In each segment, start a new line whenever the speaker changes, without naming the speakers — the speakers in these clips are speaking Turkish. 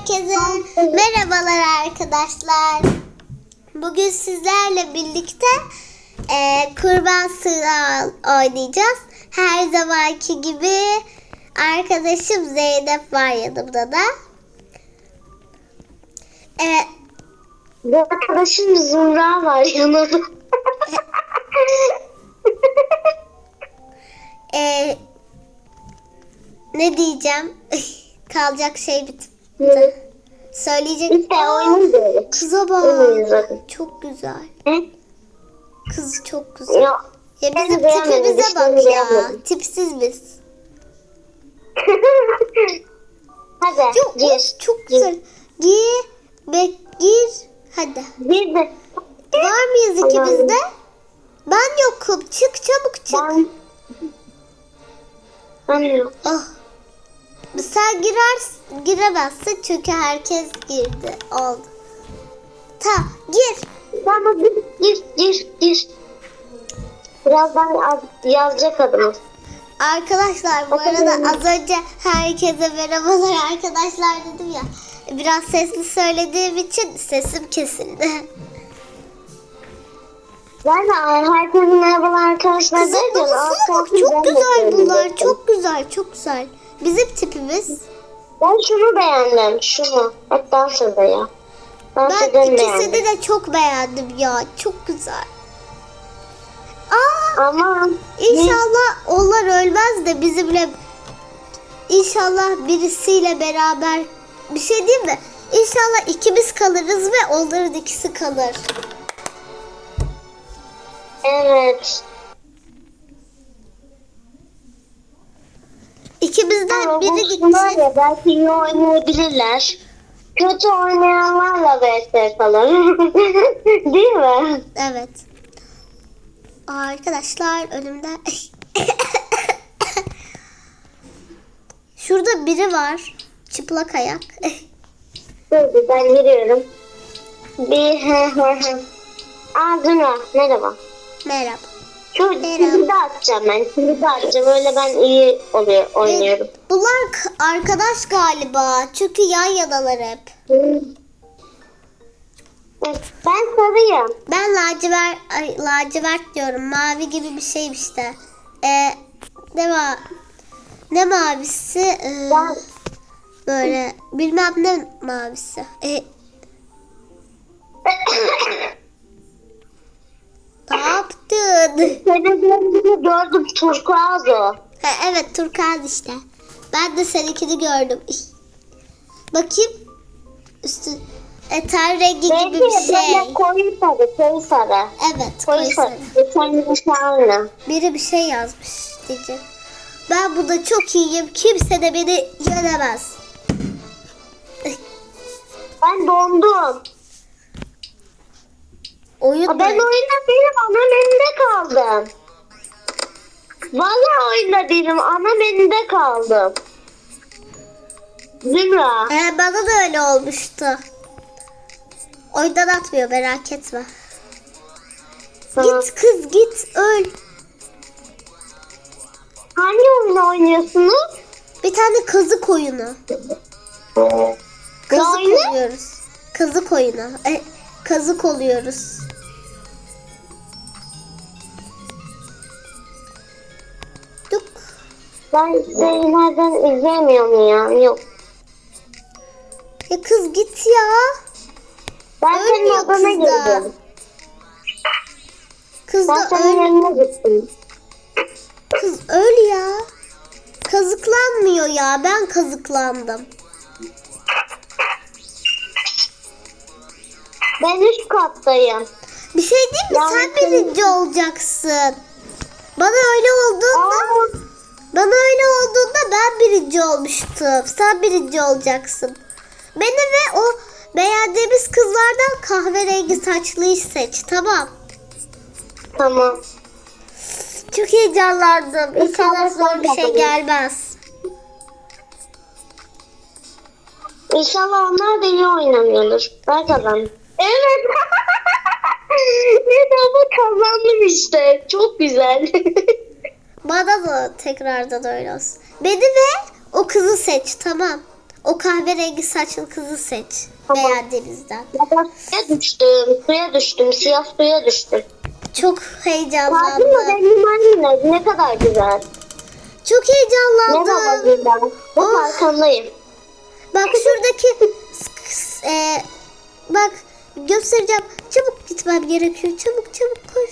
Herkese merhabalar arkadaşlar. Bugün sizlerle birlikte e, kurban sıra oynayacağız. Her zamanki gibi arkadaşım Zeynep var yanımda da. E,
Bu arkadaşım Zümra var yanımda.
e, ne diyeceğim? Kalacak şey bitti. Söyleyecek.
İşte
Aa. Kıza bak. Çok güzel.
Hı?
Kız çok güzel.
Ya,
Ya bizim tipimize bak ya.
beğenmedim.
Tipsiz biz.
Hadi
Yok
gir.
çok güzel. Gir ve gir. Hadi.
Gir de.
Var mıyız
Tamam.
ikimiz de? Ben yokum. Çık çabuk çık.
Ben... Ben yok.
Oh. Sen girer, giremezsin çünkü herkes girdi. Oldu. Ta gir.
Tamam gir, gir, gir, gir. Birazdan yaz, yazacak adımız.
Arkadaşlar bu arada az önce herkese merhabalar arkadaşlar dedim ya. Biraz sesli söylediğim için sesim kesildi.
Ben de herkese merhabalar arkadaşlar.
Kızım bak
tarafı
çok güzel bunlar çok güzel çok güzel. Bizim tipimiz.
Ben şunu beğendim. Şunu. Hep dans ya. Dans
Ben ikisini
beğendim.
de çok beğendim ya çok güzel. Aa
Ama
inşallah onlar ölmez de bizimle inşallah birisiyle beraber bir şey diyeyim mi? İnşallah ikimiz kalırız ve onların ikisi kalır.
evet.
İkimizden
Ama
biri gitsin.
ya belki iyi oynayabilirler. Kötü oynayanlarla vs yapalım. Değil mi?
Evet. Arkadaşlar önümde Şurada biri var. Çıplak ayak.
Dur ben giriyorum. Bir hı hı hı. Aa Zümra merhaba.
Merhaba. Merhaba.
kilidi atacağım ben. Kilidi atacağım. Öyle ben iyi oluyor, oynuyorum.
Bunlar k- arkadaş galiba. Çünkü yan yanalar hep.
Ben sarıyım.
Ben lacivert, ay, lacivert diyorum. Mavi gibi bir şeyim işte. Ee, ne var? Ne mavisi? Ee,
Ben
böyle bilmem ne mavisi. Ee, ne yaptın?
senin rengini gördüm. Turkuaz o.
Ha, evet turkuaz işte. Ben de seninkini gördüm. Bakayım. Üstü e, ten rengi gibi
Belki
bir şey.
koyu sarı, koyu sarı.
Evet
Koyu
koyu
sarı.
sarı. Biri bir şey yazmış diyecek. Ben burada çok iyiyim. Kimse de beni yenemez.
Ben dondum.
Oyun
Ben oyunda değilim, anam elinde kaldım. Vallahi oyunda değilim, anam elinde kaldım. Zümra.
Ee, bana da öyle olmuştu. Oyundan atmıyor merak etme.
Tamam.
Git kız git öl.
Hangi oyunu oynuyorsunuz?
Bir tane kazık oyunu. Kazık
oyunu?
oluyoruz. Kazık oyunu. E, kazık oluyoruz.
Ben Zeynep'den izlemiyorum ya. Yok.
Ya kız git ya.
Ben senin
Ölmüyor
odana
kız da.
girdim.
Kız
Ben
da
senin
öl.
yanına gittim.
Kız öl ya. Kazıklanmıyor ya. Ben kazıklandım.
Ben üst kattayım.
Bir şey diyeyim mi? Sen- birinci olacaksın. Bana öyle olduğunda
Aa,
bana öyle olduğunda ben birinci olmuştum. Sen birinci olacaksın. Beni ve o beğendiğimiz kızlardan kahverengi saçlıyı seç. Tamam.
tamam.
Çok heyecanlandım. İnşallah zor bir şey gelmez.
İnşallah onlar da iyi oynamıyordur. Ben kazandım. Evet. evet ama kazandım işte. Çok güzel.
Bana da tekrardan öyle olsun. Beni ve o kızı seç tamam. O kahverengi saçlı kızı seç.
Tamam.
Beğendiğimizden.
Da suya düştüm. Suya düştüm. Siyah suya düştüm.
Çok heyecanlandım.
modelim aynı. Ne kadar güzel.
Çok heyecanlandım.
Gülden. Bak
Oh. Bak şuradaki e, bak göstereceğim. Çabuk gitmem gerekiyor. Çabuk çabuk koş.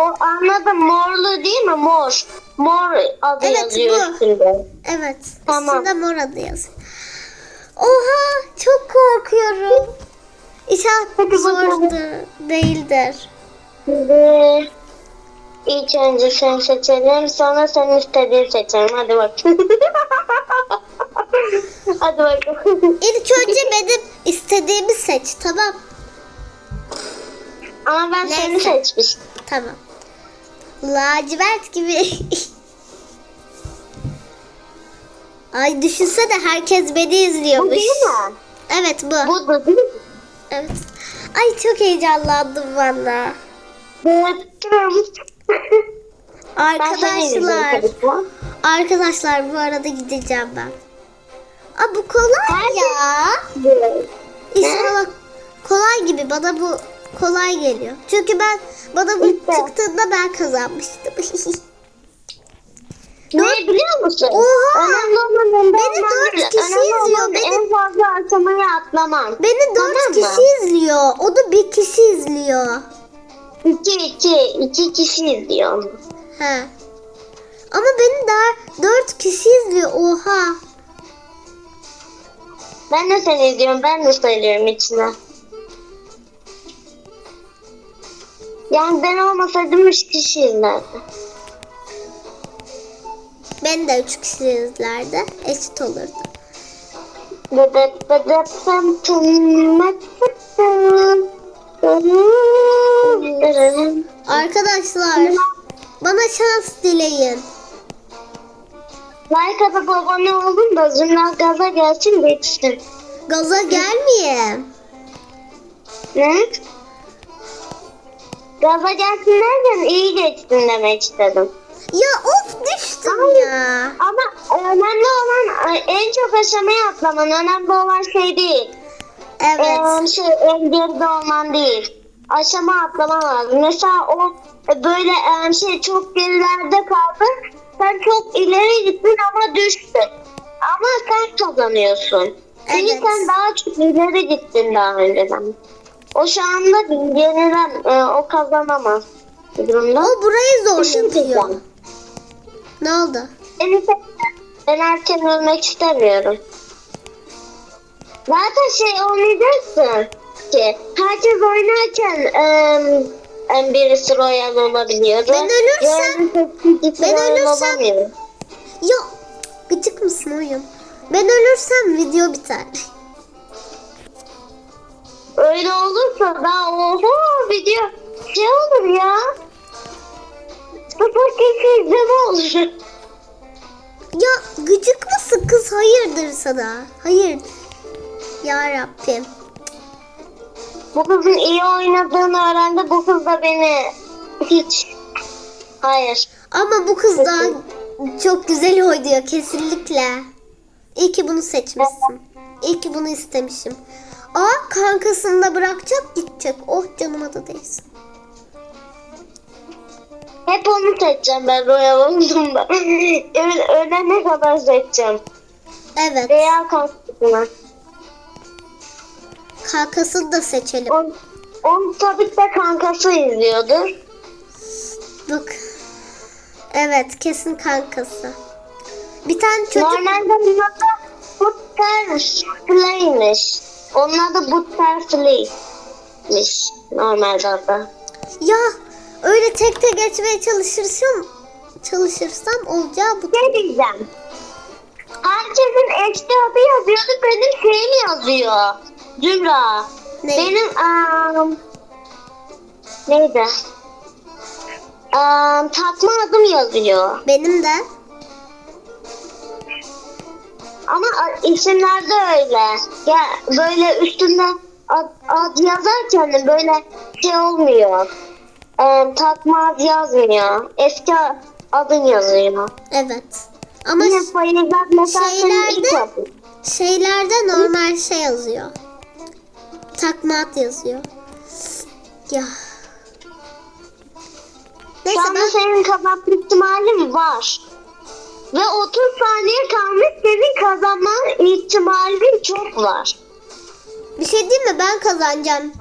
O anladım. Morlu değil mi? Mor. Mor adı
Evet,
yazıyor
bu.
üstünde.
Evet.
Tamam.
Üstünde mor adı yazıyor. Oha çok korkuyorum. İnşallah zordur. Değildir.
Şimdi ilk önce sen seçelim. Sonra sen istediğin seçelim. Hadi bak. Hadi bakalım.
İlk önce benim istediğimi seç. Tamam.
Ama ben seni
Neyse.
seçmiştim.
Tamam. Lacivert gibi. Ay düşünsene herkes beni
Bu
izliyormuş.
değil mi?
Evet bu.
Bu da değil mi?
Evet. Ay çok heyecanlandım valla.
İzliyorum
Arkadaşlar. Arkadaşlar bu arada gideceğim ben. Aa bu kolay ya. İnşallah kolay gibi bana bu kolay geliyor. Çünkü ben bana bu
İşte.
çıktığında ben kazanmıştım.
Ne biliyor musun?
Oha!
Önemli olan önde
Beni dört kişi
Önemli
izliyor. Beni-
en fazla aşamayı atlaman.
Beni dört
Tamam mı?
kişi izliyor. O da bir kişi izliyor.
İki, iki, iki kişi izliyor onu.
He. Ama beni daha dört kişi izliyor. Oha.
Ben de seni izliyorum. Ben de sayılıyorum içine. Yani ben olmasaydım üç kişi izlerdi.
Ben de üç kişi izlerdi. Eşit olurdu.
Bebek bebek sen
Arkadaşlar bana şans dileyin.
Like atıp abone olun da Zümrüt gaza gelsin geçsin.
Gaza gelmeyeyim.
Ne? Gaza gelsin derken iyi geçsin demek istedim.
Ya of düştüm
Hayır.
ya.
Ama önemli olan en çok aşamaya atlaman. Önemli olan şey değil.
Evet.
Ee, şey en geride olman değil. Aşama atlaman lazım. Mesela o e, böyle e, şey çok gerilerde kaldı. Sen çok ileri gittin ama düştün. Ama sen kazanıyorsun. Çünkü
Evet.
sen daha çok ileri gittin daha önceden. O şu anda geriden e, o kazanamaz bu durumda.
O burayı zor
Bir
yapıyor.
diyeceğim.
Ne oldu?
Beni ben erken ölmek istemiyorum. Zaten şey oynayacaksın ki herkes oynarken em, birisi royal olabiliyor.
Ben ölürsem- ben ölürsem-. Ya gıcık mısın oyun? Ben ölürsem video biter.
Öyle olursa da oho video şey olur ya. Sıfır kişi izleme olur.
Ya gıcık mısın kız? Hayırdır sana? Hayır. Ya Rabbim.
Bu kızın iyi oynadığını öğrendi. Bu kız da beni hiç... Hayır.
Ama bu kız daha çok güzel oynuyor kesinlikle. İyi ki bunu seçmişsin. İyi ki bunu istemişim. Aa kankasını da bırakacak gidecek. Oh canıma da değsin.
Hep onu seçeceğim ben Royal evet, ölene kadar seçeceğim.
Evet.
Veya kalktığına.
Kankasını da seçelim.
On, onu tabii ki de kankası izliyordur.
Bak. Evet kesin kankası. Bir tane çocuk
Normalde onun adı Butterfly'miş. Onun adı Butterfly'miş. Normalde adı.
ya öyle tek tek geçmeye çalışırsam çalışırsam olacağı bu.
Ne diyeceğim? Herkesin eski adı yazıyordu. Benim şeyim yazıyor. Zümra.
Ne?
Benim am, neydi? Am, takma adım yazıyor.
Benim de.
Ama isimlerde öyle. Ya böyle üstünde ad, ad yazarken böyle şey olmuyor. Am, takma ad yazmıyor. Eski adın yazıyor.
Evet. Ama
Yine sayılacak mesela
şeylerde-. Şeylerde normal şey yazıyor. Takmat yazıyor. Ya.
Şu
Neyse
anda
ben
senin kazanma ihtimalin var. Ve 30 saniye kalmış senin kazanman ihtimalin çok var.
bir şey diyeyim mi? Ben kazanacağım.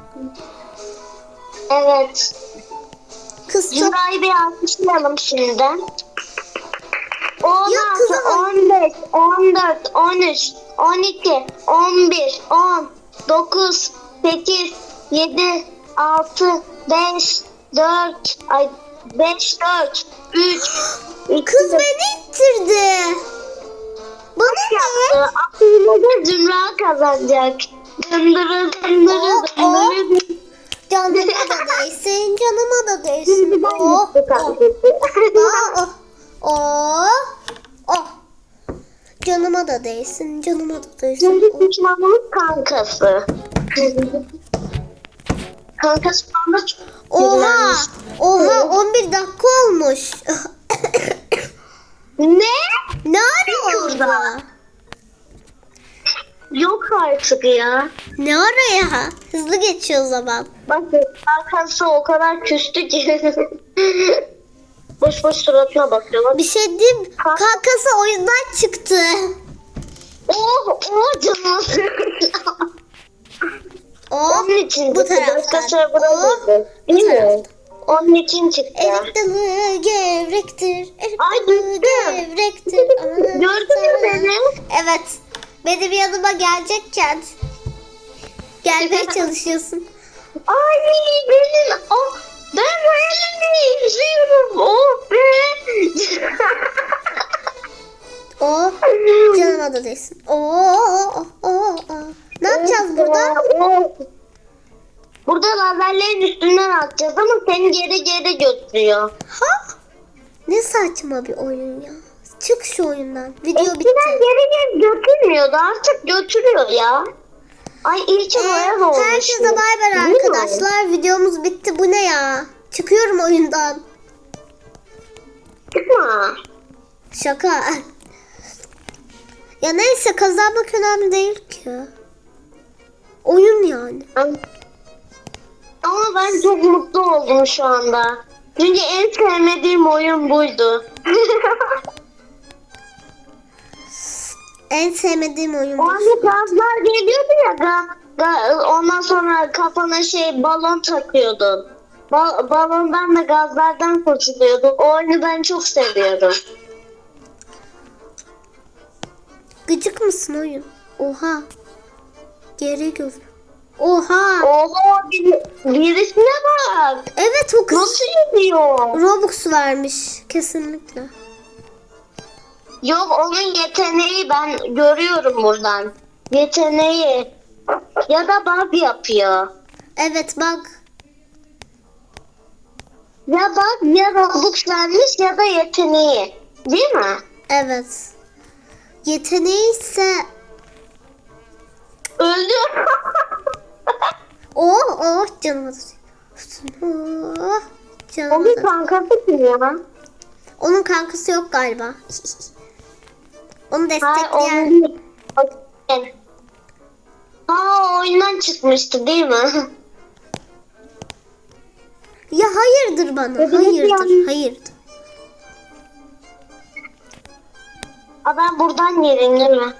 Evet.
Kız çok
Cümleyi bir alkışlayalım şimdiden. 16,
kızım.
15, 14, 13, 12, 11, 10, 9, 8, 7, 6, 5, 4, ay 5, 4, 3, 2,
Kız beni ittirdi. Bana ne?
yaptı. Aklımda Zümra kazanacak. Dındırı dındırı
Oh,
dındırı.
Canıma da değsin, canıma da değsin. Oh, oh, oh, oh, oh. Canıma da değsin, canıma da değsin.
Şimdi düşmanımız kankası. kankası şu anda çok
Oha, oha 11 dakika olmuş.
Ne?
ne ara oldu?
Şurada. Yok artık ya.
Ne ara ya? Hızlı geçiyor zaman.
Bak kankası o kadar küstü ki. boş boş suratına bakıyor. Bak.
Bir şey diyeyim, kankası oyundan çıktı.
Oh oh canım.
Oh,
Onun için
bu taraftan. Oh, bu taraftan.
Onun için çıktı.
Erik dalı gevrektir. Erik
Ay,
dalı
düştü.
gevrektir.
Gördün mü beni?
Evet. Benim yanıma gelecekken gelmeye çalışıyorsun.
Ay benim oh, ben bu elimi izliyorum. Oh be.
Oh canıma da değsin. Oh,
lazerlerin üstünden atacağız ama seni geri geri götürüyor.
Ha? Ne saçma bir oyun ya. Çık şu oyundan. Video
Eskiden
bitti.
geri geri götürmüyordu artık götürüyor ya. Ay ilk
Ee,
ee, olmuş.
herkese bay bay
Değil mi?
arkadaşlar. Videomuz bitti. Bu ne ya? Çıkıyorum oyundan.
Çıkma.
Şaka. Ya neyse kazanmak önemli değil ki. Oyun yani.
Ama ben çok mutlu oldum şu anda. Çünkü en sevmediğim oyun buydu.
En sevmediğim oyun
o
bu.
anda gazlar geliyordu ya. Ga, ga- ondan sonra kafana şey balon takıyordun. Ba- balondan da gazlardan kurtuluyordun. O oyunu ben çok seviyorum.
Gıcık mısın oyun? Oha. Geri gör. Oha.
Oho bir, birisine bak.
Evet o kız
Nasıl yürüyor?
Robux vermiş kesinlikle.
Yok onun yeteneği ben görüyorum buradan. Yeteneği. Ya da bug yapıyor.
Evet bak.
Ya bug ya Robux vermiş ya da yeteneği. Değil mi?
Evet. Yeteneği ise
Öldü.
oh oh canıma da Oh canıma
Onun
da.
kankası kim ya?
Onun kankası yok galiba. Onu destekleyen.
onun. O- Ha o oyundan çıkmıştı değil mi?
Ya hayırdır bana.
Ödülü
Hayırdır.
yani.
Hayırdır.
Aa ben buradan geleyim değil mi?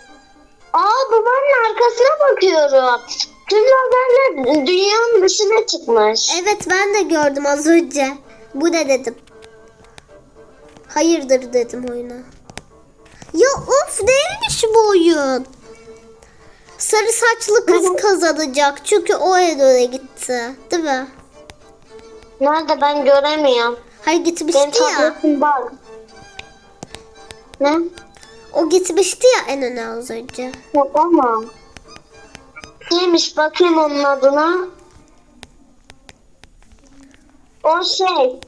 Aa duvarın arkasına bakıyorum. Tüm lazerler dünyanın dışına çıkmış.
Evet ben de gördüm az önce. Bu ne dedim. Hayırdır dedim oyuna. Ya of değilmiş bu oyun. Sarı saçlı kız kazanacak. Çünkü o öne gitti. Değil mi?
Nerede ben göremiyorum.
Hayır
Benim
gitmişti ya.
tabletim bak. Ne?
O gitmişti ya en öne az önce.
Yok ama. Neymiş bakayım onun adına. O şey.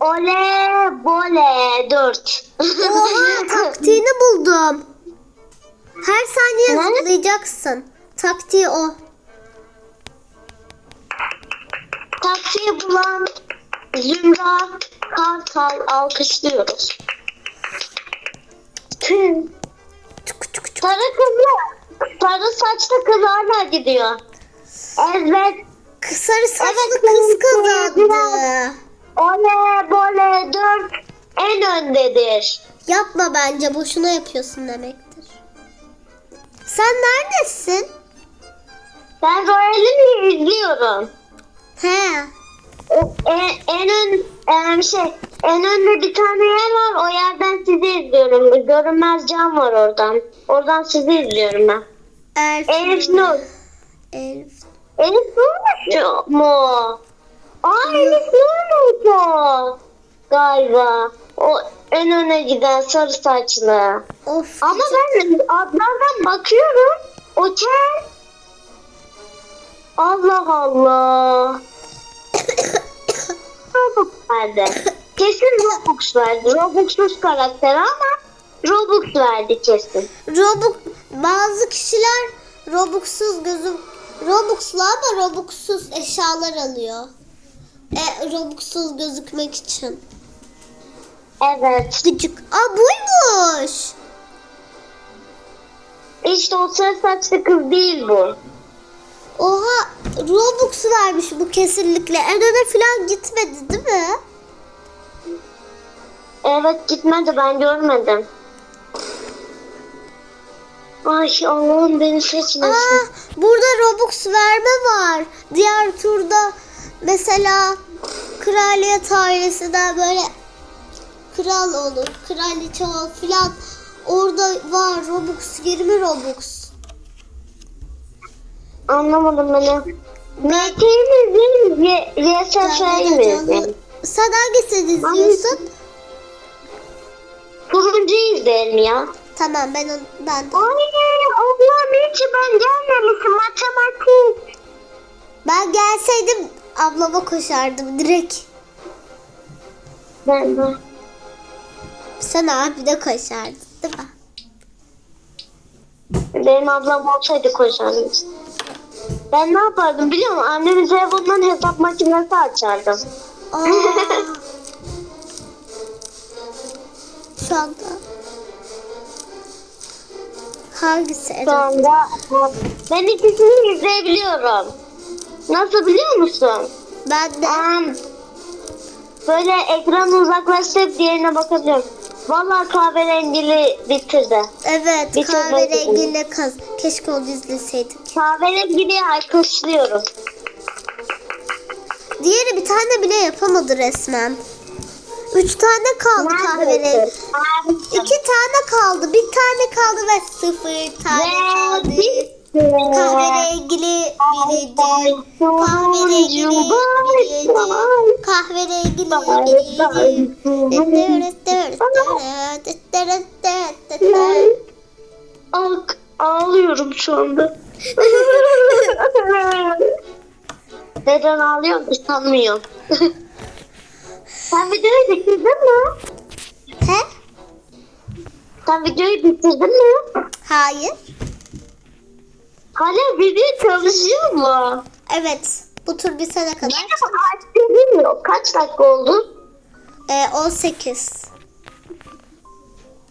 Ole bole 4.
Oha taktiğini buldum. Her saniye
Ne?
zıplayacaksın. Taktiği o.
Taktiği bulan Zümra Kartal alkışlıyoruz. Tüm. Sarı kızı. Sarı saçlı kız hala gidiyor. Evet.
Sarı saçlı
Evet,
kız kazandı.
Ole bole dört en öndedir.
Yapma bence boşuna yapıyorsun demektir. Sen neredesin?
Ben Royal'i izliyorum.
He.
En, en ön em, şey en önde bir tane yer var. O yerden sizi izliyorum. Görünmez cam var oradan. Oradan sizi izliyorum ben.
Elf.
Elif Nur.
Elf.
Elif Nur mu? Aa Elif Nur mu? Galiba. O en öne giden sarı saçlı.
Of.
Ama ben adlardan bakıyorum. O kel. Allah Allah. Verdi. Kesin Robux verdi. Robux'suz karakter ama Robux verdi kesin.
Robux bazı kişiler Robux'suz gözüm Robux'lu ama Robux'suz eşyalar alıyor. E, Robux'suz gözükmek için.
Evet.
Gıcık. Aa buymuş.
İşte o sarı saçlı kız değil bu.
Oha Robux vermiş bu kesinlikle. En öne falan gitmedi değil mi?
Evet gitmedi ben görmedim. Ay Allah'ım beni seçmesin.
Aa burada Robux verme var. Diğer turda mesela kraliyet ailesinden böyle kral olur, kraliçe olur filan. Orada var Robux 20 Robux.
Anlamadım beni. MT'yi mi YSF'yi mi?
Sen hangisini izliyorsun?
Turuncuyu izleyelim ya.
Tamam ben onu, ben de.
Ay Allah'ım hiç ben gelmemişim matematik.
Ben gelseydim ablama koşardım direkt.
Ben de.
Sen abine koşardın değil mi?
Benim ablam olsaydı koşardım. Ben ne yapardım biliyor musun? Annemin telefonundan hesap makinesi açardım.
Aa. anda. Hangisi
Şu
Eren?
anda ben ikisini izleyebiliyorum. Nasıl biliyor musun?
Ben de.
Am, böyle ekranı uzaklaştırıp diğerine bakabiliyorum. Vallahi kahverengili bitirdi.
Evet
ben
kahverengiyle kaz. Keşke onu izleseydik.
Kahverengiliyi alkışlıyorum.
Diğeri bir tane bile yapamadı resmen. Üç tane kaldı kahverengi. İki tane kaldı. Bir tane kaldı ve sıfır tane kaldı. Kahverengili birinci. Kahverengili birinci. Kahverengili birinci.
Ak, ağlıyorum şu anda. Neden ağlıyorum sanmıyorum. Sen videoyu bitirdin mi?
He?
Sen videoyu bitirdin mi?
Hayır.
Hala video çalışıyor mu?
Evet. Bu tur bir sene kadar.
Yine kaç bilmiyor. Kaç dakika oldu?
Ee, 18.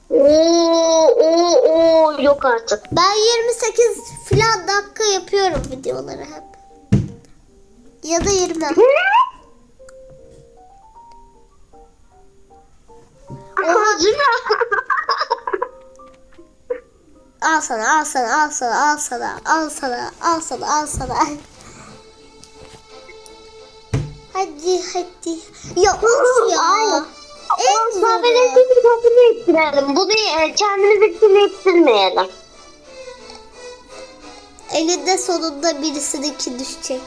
Oo, oo, oo, yok artık.
Ben 28 filan dakika yapıyorum videoları hep. Ya da 20.
Ağzına.
Al sana, al sana, al sana, al sana, al sana, al sana, al sana. Hadi hadi. Ya of ya.
Ay.
En
kahverengi kabul ettirelim. Bunu e, kendimiz için ettirmeyelim.
Elinde sonunda birisininki düşecek.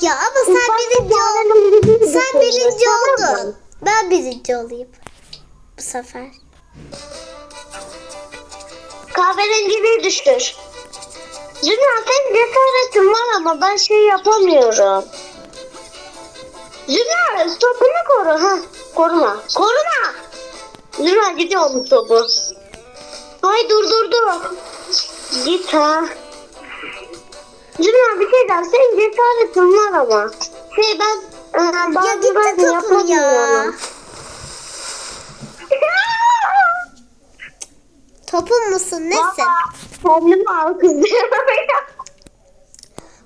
Ya ama sen birinci
bir
ol.
kahverengi
Sen
getireceğiz,
birinci oldun. Ben birinci olayım. Bu sefer.
Kahverengiliği düştür. Zümra senin cesaretin var ama ben şey yapamıyorum. Zümra topunu koru. ha. Koruma. Koruma. Zümra gidiyor onun topu. Ay dur dur dur. Git ha. Zümra bir şey daha. Senin cesaretin var ama. Şey ben e,
Ya gitti topun ya. Topun musun? Nesin?
Valla kendimi alkışlıyorum.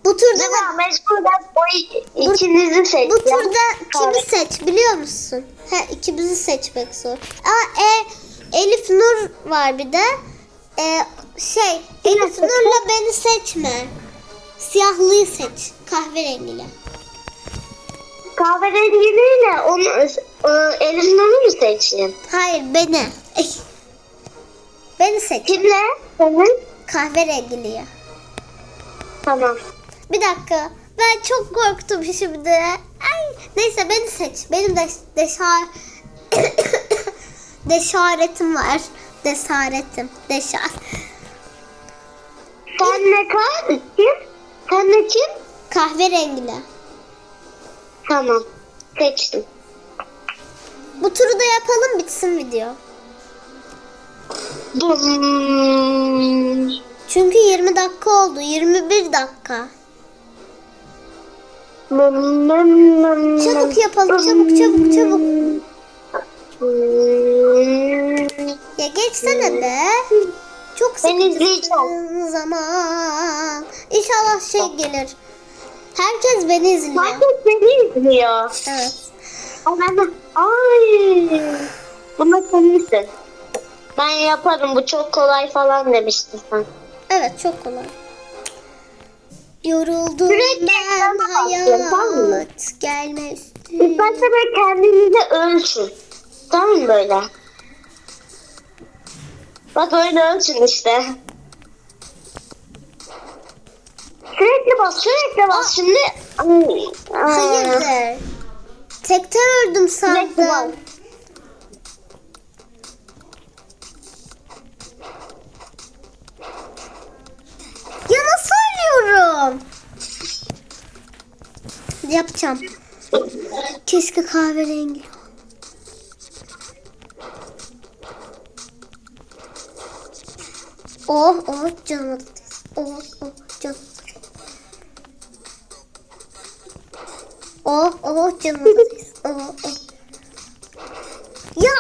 Bu turda da?
Mecburen o i- ikinizi seçeceğim.
bu turda kimi seç biliyor musun? He ikimizi seçmek zor. Aa e, Elif Nur var bir de. E, şey Elif? Nur'la beni seçme. Siyahlıyı seç. Kahverengili.
Kahverengiyle onu e, Nur'u mu seçeyim?
Hayır beni. Beni seç.
Kimle? Senin?
Kahverengiliyi.
Tamam.
Bir dakika. Ben çok korktum şimdi. Ay, neyse beni seç. Benim de deşar deşaretim var. Desaretim. Deşar.
Sen ne? Kim? Sen de kim?
Kahverengili.
Tamam. Seçtim.
Bu turu da yapalım bitsin video.
Bum.
Çünkü 20 dakika oldu. 21 dakika.
Bum, bum, bum,
Çabuk yapalım, çabuk, çabuk, çabuk. Ya geçsene be. Çok sıkıcı zaman. İnşallah şey gelir. Herkes beni izliyor.
Herkes beni izliyor.
Evet.
Ben de- Ay. Buna sen Ben yaparım bu çok kolay falan demiştin sen.
Evet çok kolay. Yoruldum
Sürekli
ben
ekrana bakıyorum,
hayat gelme
İlk
üstüne.
başta böyle kendinizi ölçün. Tamam mı böyle? Bak öyle ölçün işte. Sürekli bas, sürekli bas. Şimdi...
Hayırdır? Tekte öldüm
Sürekli bas.
sandım. Ya nasıl ölüyorum? Yapacağım. Keşke kahverengi. Oh oh canım. Oh oh Oh oh canım. Oh oh. Ya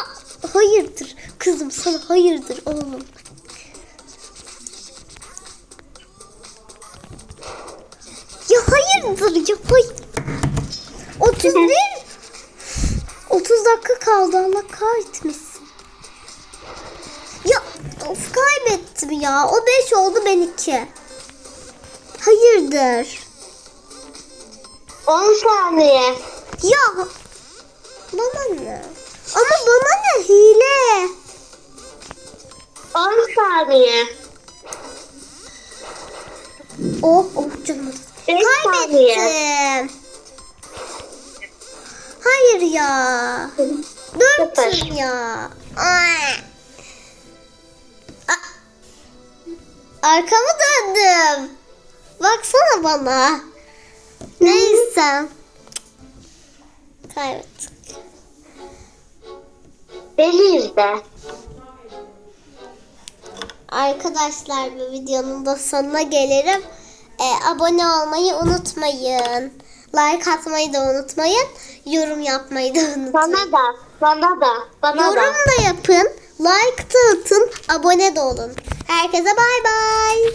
hayırdır kızım sana hayırdır oğlum. Ya hayırdır ya hay. 31 30 dakika kaldı Allah kahretmesin. Ya of kaybettim ya. O 5 oldu ben 2. Hayırdır?
10 saniye.
Ya bana ne? Ama bana ne hile?
10 saniye.
Oh oh canım.
Beş saniye.
Kaybettim. Hayır ya. Dört
Sıfır.
ya. Ay. Arkamı döndüm. Baksana bana. Neyse. Kaybettim.
Beni izle.
Arkadaşlar bu videonun da sonuna gelirim. Ee, abone olmayı unutmayın. Like atmayı da unutmayın. Yorum yapmayı da unutmayın.
Bana da, bana da, bana
Yorum
da.
da yapın. Like da atın. Abone de olun. Herkese bay bay.